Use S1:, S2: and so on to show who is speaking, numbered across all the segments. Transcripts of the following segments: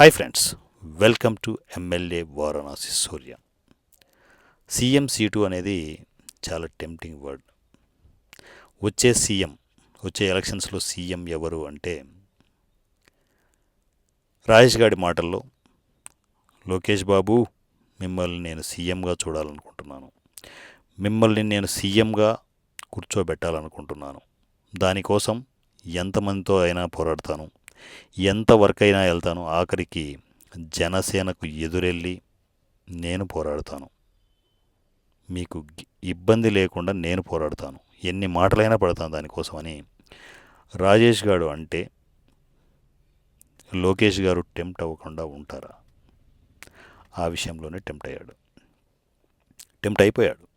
S1: Hi friends welcome to MLA Varanasi Surya CM seat అనేది చాలా tempting word వచ్చే CM వచ్చే ఎలక్షన్స్లో సీఎం ఎవరు అంటే రాజేష్ గారి మాటల్లో లోకేష్ బాబు మిమ్మల్ని నేను సీఎంగా చూడాలనుకుంటున్నాను. మిమ్మల్ని నేను సీఎంగా కూర్చోబెట్టాలనుకుంటున్నాను. దానికోసం ఎంతమందితో అయినా పోరాడతాను. ఎంత వెళ్తాను. ఆఖరికి జనసేనకు ఎదురెళ్ళి నేను పోరాడతాను. మీకు ఇబ్బంది లేకుండా నేను పోరాడతాను. ఎన్ని మాటలైనా పడతాను దానికోసమని రాజేష్ గారు అంటే లోకేష్ గారు టెంప్ట్ అవ్వకుండా ఉంటారా? ఆ విషయంలోనే టెంప్ట్ అయ్యాడు. టెంప్ట్ అయిపోయాడు.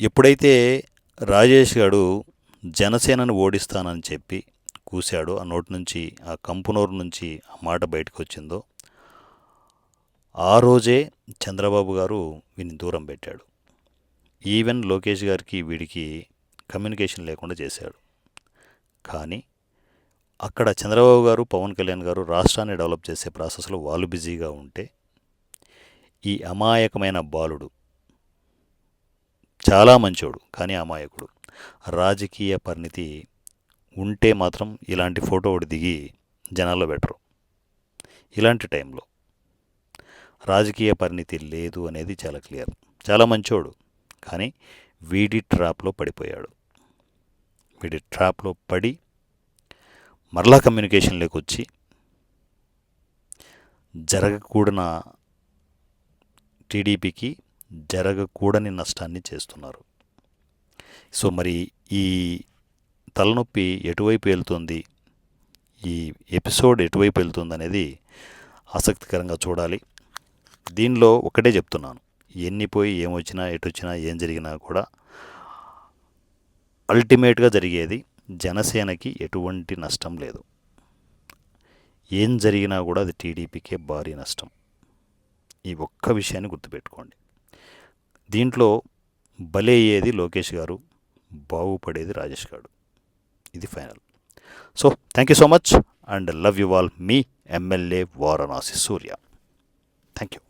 S1: ఎప్పుడైతే రాజేష్ గారు జనసేనను ఓడిస్తానని చెప్పి కూశాడో. ఆ నోటి నుంచి ఆ కంపునోరు నుంచి ఆ మాట బయటకు వచ్చిందో ఆ రోజే చంద్రబాబు గారు వీని దూరం పెట్టాడు. ఈవెన్ లోకేష్ గారికి వీడికి కమ్యూనికేషన్ లేకుండా చేశాడు. కానీ అక్కడ చంద్రబాబు గారు పవన్ కళ్యాణ్ గారు రాష్ట్రాన్ని డెవలప్ చేసే ప్రాసెస్లో వాళ్ళు బిజీగా ఉంటే ఈ అమాయకమైన బాలుడు చాలా మంచోడు కానీ అమాయకుడు. రాజకీయ పరిణితి ఉంటే మాత్రం ఇలాంటి ఫోటో ఒకటి దిగి జనాల్లో పెట్టరు. ఇలాంటి టైంలో రాజకీయ పరిణితి లేదు అనేది చాలా క్లియర్. చాలా మంచోడు కానీ వీడి ట్రాప్లో పడిపోయాడు. వీడి ట్రాప్లో పడి మరలా కమ్యూనికేషన్లోకి వచ్చి జరగకూడన టీడీపీకి జరగకూడని నష్టాన్ని చేస్తున్నారు. సో మరి ఈ తలనొప్పి ఎటువైపు వెళ్తుంది? ఈ ఎపిసోడ్ ఎటువైపు వెళ్తుంది అనేది ఆసక్తికరంగా చూడాలి. దీనిలో ఒకటే చెప్తున్నాను. ఎన్ని పోయి ఏమొచ్చినా ఎటు వచ్చినా ఏం జరిగినా కూడా అల్టిమేట్గా జరిగేది జనసేనకి ఎటువంటి నష్టం లేదు. ఏం జరిగినా కూడా అది టీడీపీకే భారీ నష్టం. ఈ ఒక్క విషయాన్ని గుర్తుపెట్టుకోండి. దీంట్లో బలే అయ్యేది లోకేష్ గారు బాగుపడేది రాజేష్ గారు. ఇది final so thank you so much and love you all me MLA Varanasi Surya thank you